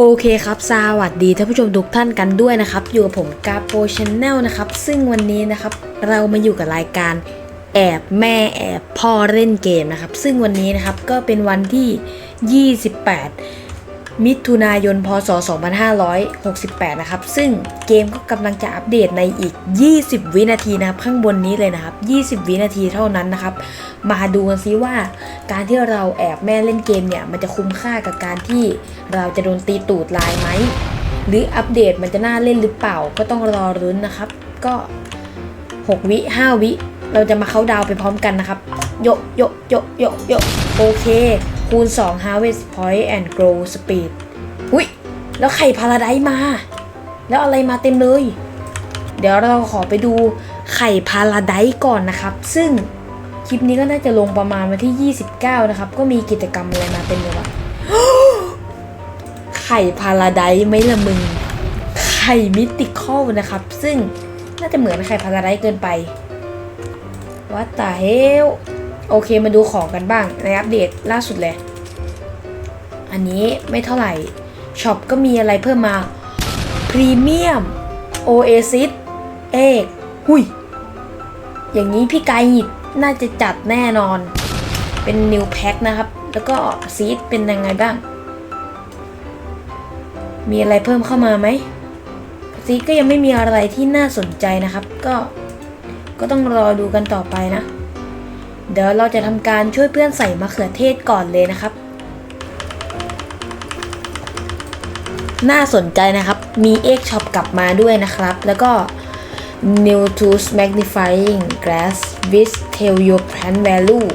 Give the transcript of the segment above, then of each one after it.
โอเคครับสวัสดีท่านผู้ชมทุกท่านกันด้วยนะครับ อยู่กับผมกาโปชแนลนะครับ ซึ่งวันนี้นะครับเรามาอยู่กับรายการแอบแม่แอบพ่อเล่นเกมนะครับ ซึ่งวันนี้นะครับก็เป็นวันที่ 28 มิถุนายน พศ 2568 นะครับ ซึ่งเกมก็กำลังจะอัปเดตในอีก 20 วินาทีนะครับ ข้างบนนี้เลยนะครับ 20 วินาทีเท่านั้นนะครับ มาดูกันซิว่า การที่เราแอบแม่เล่นเกมเนี่ย มันจะคุ้มค่ากับการที่เราจะโดนตีตูดลายไหม หรืออัปเดตมันจะน่าเล่นหรือเปล่า ก็ต้องรอรุ้นนะครับ ก็ 6 วิ 5 วิ เราจะมาเข้าดาวไปพร้อมกันนะครับ โยโยโยโยโยโอเค คูณ 2 Harvest Point and Grow Speed หุยแล้วไข่พาราไดมา แล้วอะไรมาเต็มเลย เดี๋ยวเราขอไปดูไข่พาราไดก่อนนะครับ ซึ่งคลิปนี้ก็น่าจะลงประมาณวันที่ 29 นะครับ ก็มีกิจกรรมอะไรมาเต็มเลยวะไข่พาราไดไม่ละมึง ไข่มิติคอลนะครับ ซึ่งน่าจะเหมือนไข่พาราไดเกินไปวัดตาเฮล โอเคมาดูของกันบ้างในอัปเดตล่าสุดเลย อันนี้ไม่เท่าไหร่ช็อปก็มีอะไรเพิ่มมาพรีเมียมโอเอซิสเอกหุยอย่างนี้พี่ไกหิดน่าจะจัดแน่นอน เป็นนิวแพ็คนะครับ แล้วก็ซีดเป็นยังไงบ้าง มีอะไรเพิ่มเข้ามาไหมซีดก็ยังไม่มีอะไรที่น่าสนใจนะครับ ก็ก็ต้องรอดูกันต่อไปนะ เดี๋ยวเราจะทำการช่วยเพื่อนใส่มะเขือเทศก่อนเลยนะครับ น่าสนใจนะครับ มีเอ็กช็อปกลับมาด้วยนะครับ แล้วก็ New Tools Magnifying Glass with Tell Your Plant Value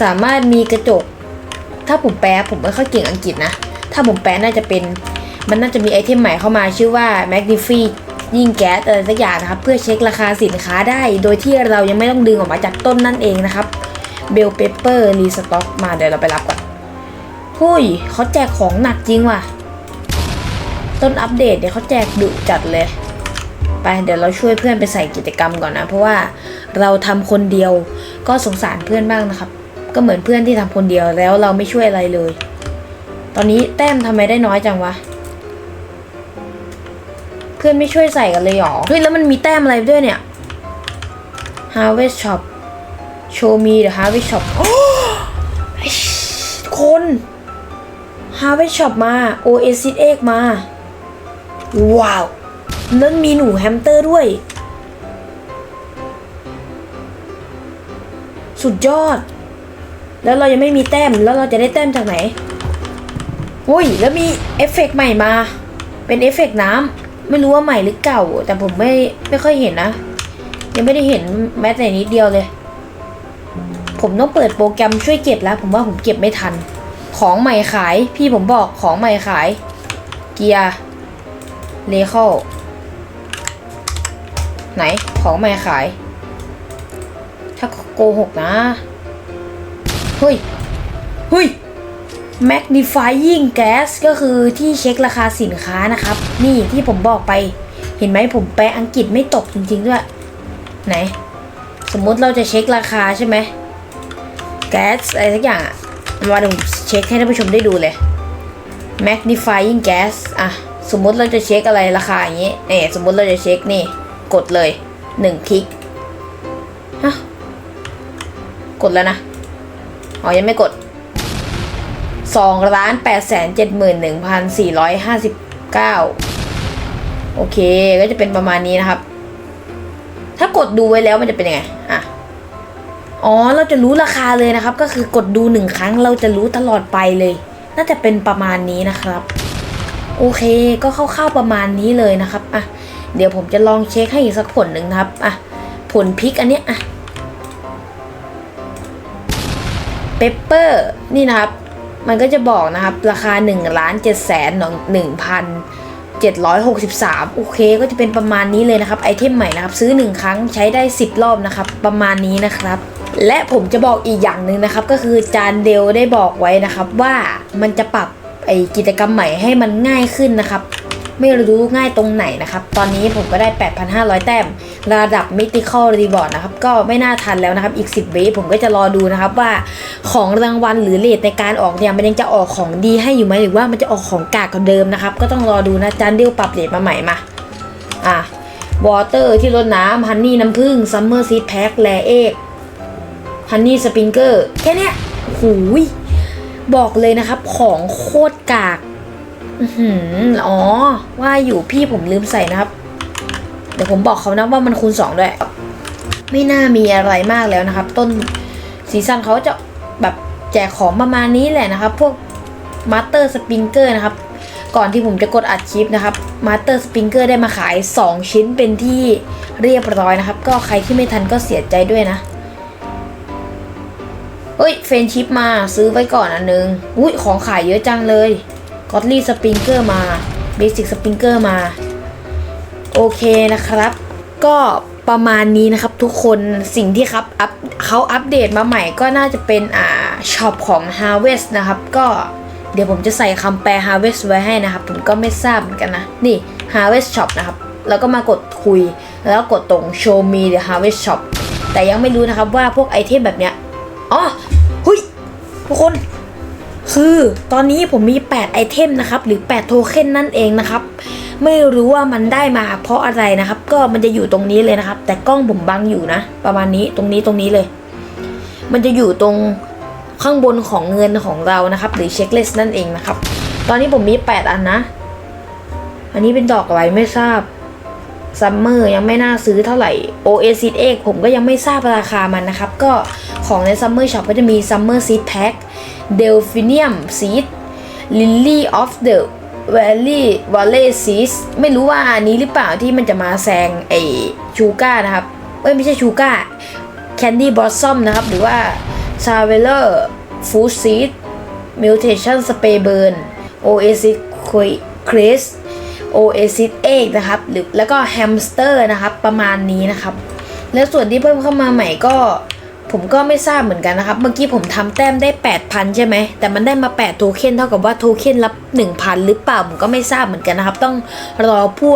สามารถมีกระจก ถ้าผมแปลผมไม่ค่อยเก่งอังกฤษนะ ถ้าผมแปลน่าจะเป็น มันน่าจะมีไอเทมใหม่เข้ามาชื่อว่า Magnify ยิ่งแก๊สอะไรสักอย่างนะครับ เพื่อเช็คราคาสินค้าได้ โดยที่เรายังไม่ต้องดึงออกมาจากต้นนั่นเองนะครับ Bell Pepper Restock มาเดี๋ยวเราไปรับก่อนหุยเขาแจกของหนักจริงว่ะ ต้นอัปเดตเนี่ยเขาแจกดุจัดเลย ไปเดี๋ยวเราช่วยเพื่อนไปใส่กิจกรรมก่อนนะ เพราะว่าเราทำคนเดียวก็สงสารเพื่อนบ้างนะครับ ก็เหมือนเพื่อนที่ทำคนเดียวแล้วเราไม่ช่วยอะไรเลย ตอนนี้แต้มทำไมได้น้อยจังวะ พื่อนไม่ช่วยใส่กันเลยหรอ เฮ้ย แล้วมันมีแต้มอะไรด้วยเนี่ย Harvest Shop Show me the Harvest Shop โอ้คน Harvest Shop มา Oasis Egg มา ว้าวนั่นมีหนูแฮมสเตอร์ด้วย สุดยอด แล้วเรายังไม่มีแต้ม แล้วเราจะได้แต้มจากไหน อุ้ย แล้วมีเอฟเฟกต์ใหม่มา เป็นเอฟเฟกต์น้ำ ไม่รู้ว่าใหม่หรือเก่า แต่ผมไม่ไม่ค่อยเห็นนะ ยังไม่ได้เห็นแม้แต่นิดเดียวเลย ผมต้องเปิดโปรแกรมช่วยเก็บแล้ว ผมว่าผมเก็บไม่ทัน ของใหม่ขาย พี่ผมบอกของใหม่ขาย เกียร์เลเคิลไหนของใหม่ขาย ถ้าโกหกนะ เฮ้ย เฮ้ย magnifying gas ก็คือที่เช็คราคาสินค้านะครับ นี่ที่ผมบอกไปเห็นไหมผมแปลอังกฤษไม่ตกจริงๆด้วย ไหน สมมุติเราจะเช็คราคาใช่ไหมแก๊สอะไรสักอย่างอะมาดี๋ยวผมเช็คให้ท่านผู้ชมได้ดูเลย magnifying gas อะ สมมุติเราจะเช็คอะไรราคาอย่างนี้เนี่ยสมมุติเราจะเช็คนี่ กดเลยหนึ่งคลิกฮะกดแล้วนะ อ๋อ ยังไม่กด สองล้านแปดแสนเจ็ดหมื่นหนึ่งพันสี่ร้อยห้าสิบเก้าโอเค ก็จะเป็นประมาณนี้นะครับ ถ้ากดดูไว้แล้วมันจะเป็นยังไง อะ อ๋อ เราจะรู้ราคาเลยนะครับ ก็คือกดดูหนึ่งครั้งเราจะรู้ตลอดไปเลย น่าจะเป็นประมาณนี้นะครับ โอเค ก็คร่าวๆประมาณนี้เลยนะครับ อะ เดี๋ยวผมจะลองเช็คให้อีกสักผลหนึ่งครับ อะ ผลพริกอันเนี้ย อะ เปปเปอร์ นี่นะครับ มันก็จะบอกนะครับ ราคา1ล้าน7แสนหนึ่งพัน763โอเคก็จะเป็นประมาณนี้เลยนะครับไอเทมใหม่นะครับซื้อ 1 ครั้งใช้ได้ 10 รอบนะครับ ประมาณนี้นะครับ และผมจะบอกอีกอย่างหนึ่งนะครับ ก็คือจานเดลได้บอกไว้นะครับว่ามันจะปรับไอกิจกรรมใหม่ให้มันง่ายขึ้นนะครับ ไม่รู้ง่ายตรงไหนนะครับ ตอนนี้ผมก็ได้ 8,500 แต้ม ระดับ Mythical Reward นะครับ ก็ไม่น่าทันแล้วนะครับ อีก 10 วิผมก็จะรอดูนะครับว่าของรางวัลหรือเลทในการออกเนี่ยมันยังจะออกของดีให้อยู่ไหมหรือว่ามันจะออกของกากกว่าเดิมนะครับ ก็ต้องรอดูนะจานเดียวปรับเลทมาใหม่มา อะวอเตอร์ที่รดน้ำฮันนี่น้ำผึ้งซัมเมอร์ซีดแพ็คแลเอกฮันนี่สปริงเกอร์แค่นี้หูยบอกเลยนะครับของโคตรกาก อืออ๋อ ว่าอยู่พี่ผมลืมใส่นะครับ เดี๋ยวผมบอกเขานะว่ามันคูณ2ด้วย ไม่น่ามีอะไรมากแล้วนะครับ ต้นซีซั่นเขาจะแบบแจกของประมาณนี้แหละนะครับ พวกมาสเตอร์สปริงเกอร์นะครับ ก่อนที่ผมจะกดอัดคลิปนะครับมาสเตอร์สปริงเกอร์ได้มาขาย 2 ชิ้นเป็นที่เรียบร้อยนะครับ ก็ใครที่ไม่ทันก็เสียใจด้วยนะเฮ้ยเฟนชิปมาซื้อไว้ก่อนอันนึงอุ้ยของขายเยอะจังเลย กอตลี่สปริงเกอร์มาเบสิกสปริงเกอร์มา โอเคนะครับ ก็ประมาณนี้นะครับทุกคนสิ่งที่ครับอัพเขาอัปเดตมาใหม่ก็น่าจะเป็นอ่าช็อปของ Harvest นะครับ ก็เดี๋ยวผมจะใส่คำแปล Harvest ไว้ให้นะครับ ผมก็ไม่ทราบเหมือนกันนะ นี่ Harvest Shop นะครับ แล้วก็มากดคุย แล้วกดตรง Show me the Harvest Shop แต่ยังไม่รู้นะครับว่าพวกไอเทมแบบเนี้ยอ๋อหุยทุกคน คือตอนนี้ผมมี 8 ไอเทมนะครับ หรือ 8 โทเค็นนั่นเองนะครับ ไม่รู้ว่ามันได้มาเพราะอะไรนะครับ ก็มันจะอยู่ตรงนี้เลยนะครับ แต่กล้องผมบังอยู่นะ ประมาณนี้ตรงนี้ตรงนี้เลย มันจะอยู่ตรงข้างบนของเงินของเรานะครับ หรือเช็คเลสต์นั่นเองนะครับ ตอนนี้ผมมี 8 อันนะ อันนี้เป็นดอกอะไรไม่ทราบซัมเมอร์ยังไม่น่าซื้อเท่าไหร่ Oasis X ผมก็ยังไม่ทราบราคามันนะครับ ก็ของใน Summer Shop ก็จะมี Summer Seed Pack Delphinium Seed Lily of the Valley Valley Seeds ไม่รู้ว่าอันนี้หรือเปล่าที่มันจะมาแซงไอชูก้านะครับ เอ้ยไม่ใช่ชูก้า Candy Blossom นะครับ หรือว่า Traveler Food Seed Mutation Spray Burn Oasis Craze Oasis Egg นะครับ หรือแล้วก็แฮมสเตอร์นะครับ ประมาณนี้นะครับ แล้วส่วนที่เพิ่มเข้ามาใหม่ก็ ผมก็ไม่ทราบเหมือนกันนะครับ เมื่อกี้ผมทำแต้มได้ 8,000 ใช่ไหม แต่มันได้มา 8 โทเค็นเท่ากับว่าโทเค็นรับ1,000 หรือเปล่า ผมก็ไม่ทราบเหมือนกันนะครับ ต้องรอผู้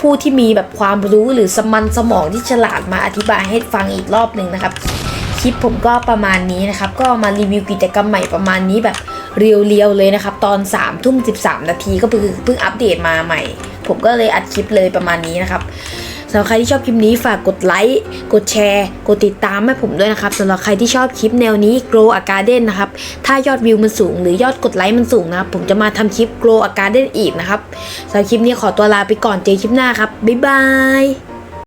ผู้ที่มีแบบความรู้หรือสมันสมองที่ฉลาดมาอธิบายให้ฟังอีกรอบหนึ่งนะครับ คลิปผมก็ประมาณนี้นะครับ ก็มารีวิวกิจกรรมใหม่ประมาณนี้แบบเรียวๆเลยนะครับ ตอน3ามทุ่มสินาทีก็เพิ่งอัปเดตมาใหม่ ผมก็เลยอัดคลิปเลยประมาณนี้นะครับ สำหรับใครที่ชอบคลิปนี้ฝากกดไลค์กดแชร์กดติดตามให้ผมด้วยนะครับสำหรับใครที่ชอบคลิปแนวนี้ Grow a Garden นะครับถ้ายอดวิวมันสูง หรือยอดกดไลค์มันสูงนะครับผมจะมาทำคลิป Grow a Garden อีกนะครับสำหรับคลิปนี้ขอตัวลาไปก่อนเจอคลิปหน้าครับบ๊ายบาย